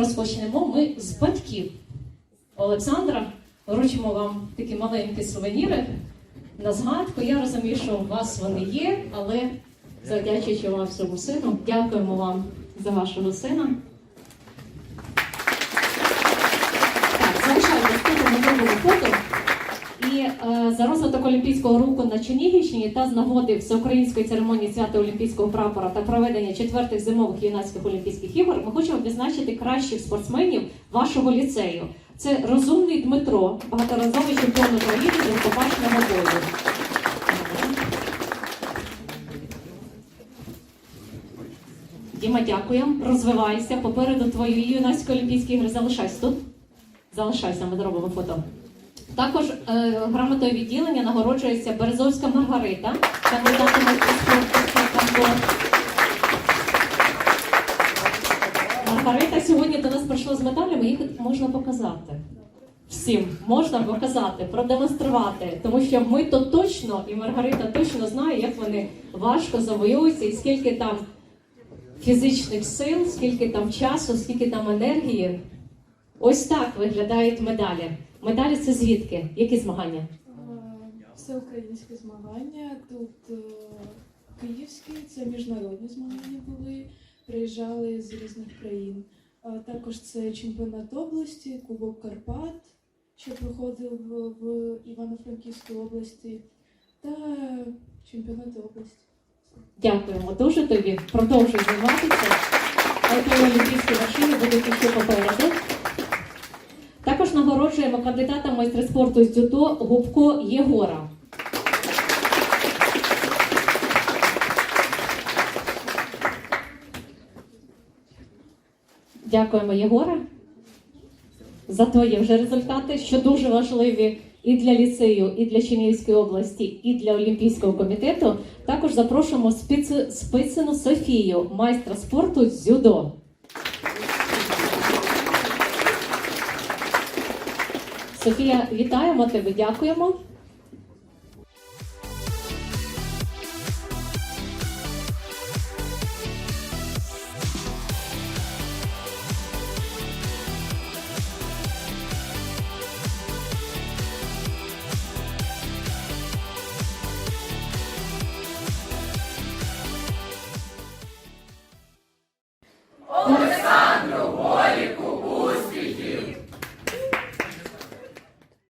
розпочнемо ми з батьків Олександра. Вручимо вам такі маленькі сувеніри на згадку. Я розумію, що у вас вони є, але завдячуючи вашому сину, дякуємо вам за вашого сина. Так, залишайтесь тут на другому фото. Е, за розвиток Олімпійського руху на Чернігівщині та з нагоди всеукраїнської церемонії свята Олімпійського прапора та проведення четвертих зимових юнацьких олімпійських ігор ми хочемо відзначити кращих спортсменів вашого ліцею. Це розумний Дмитро, багаторазовий чемпіон України з рукопашного бою. Діма, дякуємо. Розвивайся. Попереду твої юнацькі олімпійські ігри. Залишайся тут. Залишайся, ми зробимо фото. Також е, грамотою відділення нагороджується Березовська Маргарита, кандидат спорту Маргарита сьогодні до нас прийшла з медалями, їх можна показати. Всім можна показати, продемонструвати, тому що ми то точно, і Маргарита точно знає, як вони важко завоюються, і скільки там фізичних сил, скільки там часу, скільки там енергії. Ось так виглядають медалі. Медалі це звідки? Які змагання? Е, Всеукраїнські змагання. Тут е, київські, це міжнародні змагання були, приїжджали з різних країн. Також це чемпіонат області, Кубок Карпат, що проходив в, в Івано-Франківській області, та чемпіонат області. Дякуємо дуже тобі. Продовжуй займатися. Кандидата в майстри спорту з дзюдо Губко Єгора. Дякуємо, Єгора, за твої вже результати, що дуже важливі і для ліцею, і для Чернігівської області, і для Олімпійського комітету. Також запрошуємо спици- спицину Софію, майстра спорту з дзюдо. Софія, вітаємо тебе, дякуємо. Олександр